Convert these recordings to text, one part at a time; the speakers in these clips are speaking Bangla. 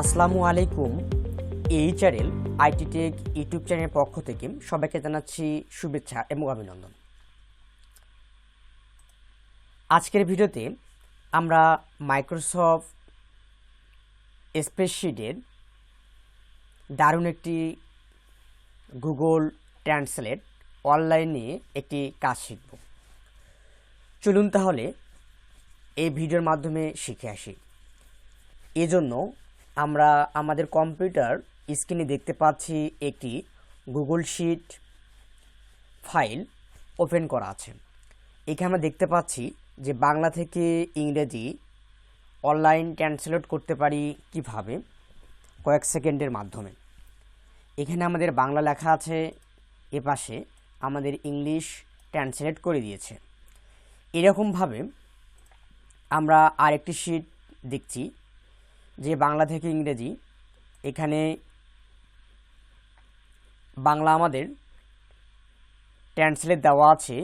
আসসালামু আলাইকুম। এই চ্যানেল আইটি টেক ইউটিউব চ্যানেলের পক্ষ থেকে সবাইকে জানাচ্ছি শুভেচ্ছা এবং অভিনন্দন। আজকের ভিডিওতে আমরা মাইক্রোসফট স্প্রেডশিটের দারুণ একটি গুগল ট্রান্সলেট অনলাইনে একটি কাজ শিখব। চলুন তাহলে এই ভিডিওর মাধ্যমে শিখে আসি। এজন্য আমরা আমাদের কম্পিউটার স্ক্রিনে দেখতে পাচ্ছি একটি গুগল শিট ফাইল ওপেন করা আছে। এখানে আমরা দেখতে পাচ্ছি যে বাংলা থেকে ইংরেজি অনলাইন ট্রান্সলেট করতে পারি কীভাবে কয়েক সেকেন্ডের মাধ্যমে। এখানে আমাদের বাংলা লেখা আছে এপাশে আমাদের ইংলিশ ট্রান্সলেট করে দিয়েছে। এরকমভাবে আমরা আরেকটি শিট দেখছি যে বাংলা থেকে ইংরেজি, এখানে বাংলা আমাদের ট্রান্সলেট দেওয়া আছে,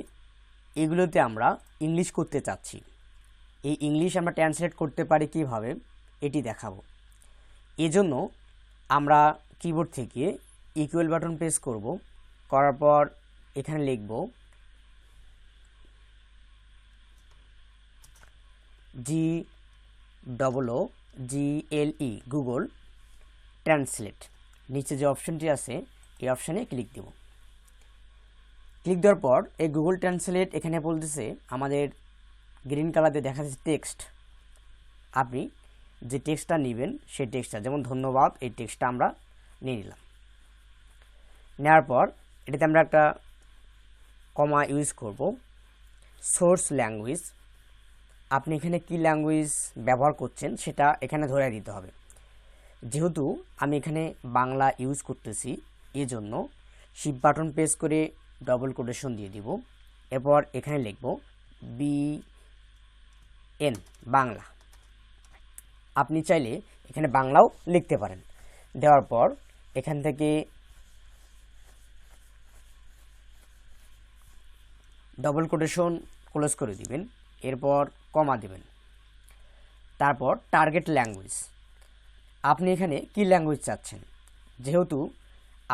এগুলোতে আমরা ইংলিশ করতে চাচ্ছি। এই ইংলিশ আমরা ট্রান্সলেট করতে পারি কীভাবে, এটি দেখাবো। এজন্য আমরা কিবোর্ড থেকে ইকুয়াল বাটন প্রেস করব, করার পর এখানে লিখব G double O G L E Google translate নিচে যে অপশনটি আছে, এই অপশানে ক্লিক দেব। ক্লিক দেওয়ার পর এই গুগল ট্রান্সলেট এখানে বলতেছে, আমাদের গ্রিন কালারে দেখা যাচ্ছে টেক্সট আপনি যে টেক্সটটা নেবেন, সেই টেক্সটটা যেমন ধন্যবাদ, এই টেক্সটটা আমরা নিয়ে নিলাম। নেওয়ার পর এটাতে আমরা একটা কমা ইউজ করব। সোর্স ল্যাঙ্গুয়েজ আপনি এখানে কি ল্যাঙ্গুয়েজ ব্যবহার করছেন সেটা এখানে ধরে দিতে হবে। যেহেতু আমি এখানে বাংলা ইউজ করতেছি, এজন্য শিপ বাটন প্রেস করে ডবল কোটেশন দিয়ে দিব। এরপর এখানে লিখব বি এন বাংলা। আপনি চাইলে এখানে বাংলাও লিখতে পারেন। দেওয়ার পর এখান থেকে ডবল কোটেশন ক্লোজ করে দিবেন। এরপর কমা দেবেন। তারপর টার্গেট ল্যাঙ্গুয়েজ আপনি এখানে কি ল্যাঙ্গুয়েজ চাচ্ছেন? যেহেতু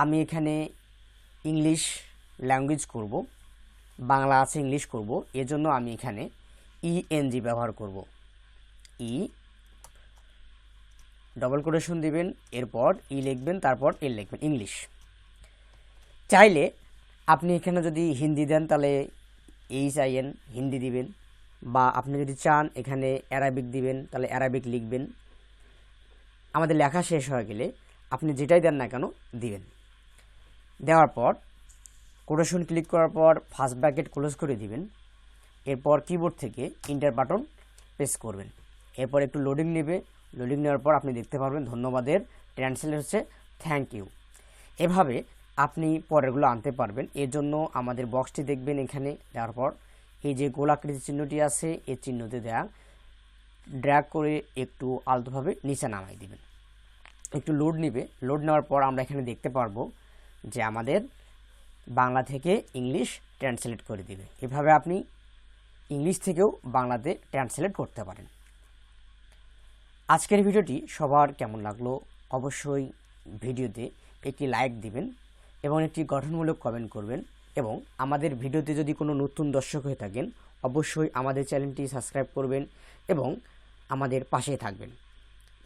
আমি এখানে ইংলিশ ল্যাঙ্গুয়েজ করব, বাংলা আছে ইংলিশ করব, এজন্য আমি এখানে ইএনজি ব্যবহার করব। ই ডবল কোটেশন দিবেন, এরপর ই লিখবেন, তারপর এল লিখবেন ইংলিশ চাইলে আপনি এখানে যদি হিন্দি দেন, তাহলে এই চাইয়েন হিন্দি দিবেন। বা আপনি যদি চান এখানে অ্যারাবিক দিবেন, তাহলে অ্যারাবিক লিখবেন। আমাদের লেখা শেষ হয়ে গেলে আপনি যেটাই দেন না কেন দিবেন। দেওয়ার পর কোটেশন ক্লিক করার পর ফার্স্ট ব্র্যাকেট ক্লোজ করে দিবেন। এরপর কিবোর্ড থেকে ইন্টার বাটন প্রেস করবেন। এরপর একটু লোডিং নেবে। লোডিং নেওয়ার পর আপনি দেখতে পারবেন ধন্যবাদের ট্রান্সলেট হচ্ছে থ্যাংক ইউ এভাবে আপনি পরেরগুলো আনতে পারবেন। এর জন্য আমাদের বক্সটি দেখবেন এখানে। দেওয়ার পর এই যে গোলাকৃতি চিহ্নটি আছে এই চিহ্নতে দেয়া। ড্র্যাগ করে একটু আলতোভাবে নিচে নামাই দিবেন। একটু লোড নিবে। লোড নেওয়ার পর আমরা এখানে দেখতে পারব যে আমাদের বাংলা থেকে ইংলিশ ট্রান্সলেট করে দিবে। এভাবে আপনি ইংলিশ থেকেও বাংলাতে ট্রান্সলেট করতে পারেন। আজকের ভিডিওটি সবার কেমন লাগল অবশ্যই ভিডিওতে একটি লাইক দিবেন এবং একটি গঠনমূলক কমেন্ট করবেন। এবং আমাদের ভিডিওতে যদি কোনো নতুন দর্শক হয়ে থাকেন, অবশ্যই আমাদের চ্যানেলটি সাবস্ক্রাইব করবেন এবং আমাদের পাশেই থাকবেন।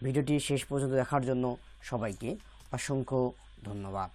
ভিডিওটি শেষ পর্যন্ত দেখার জন্য সবাইকে অসংখ্য ধন্যবাদ।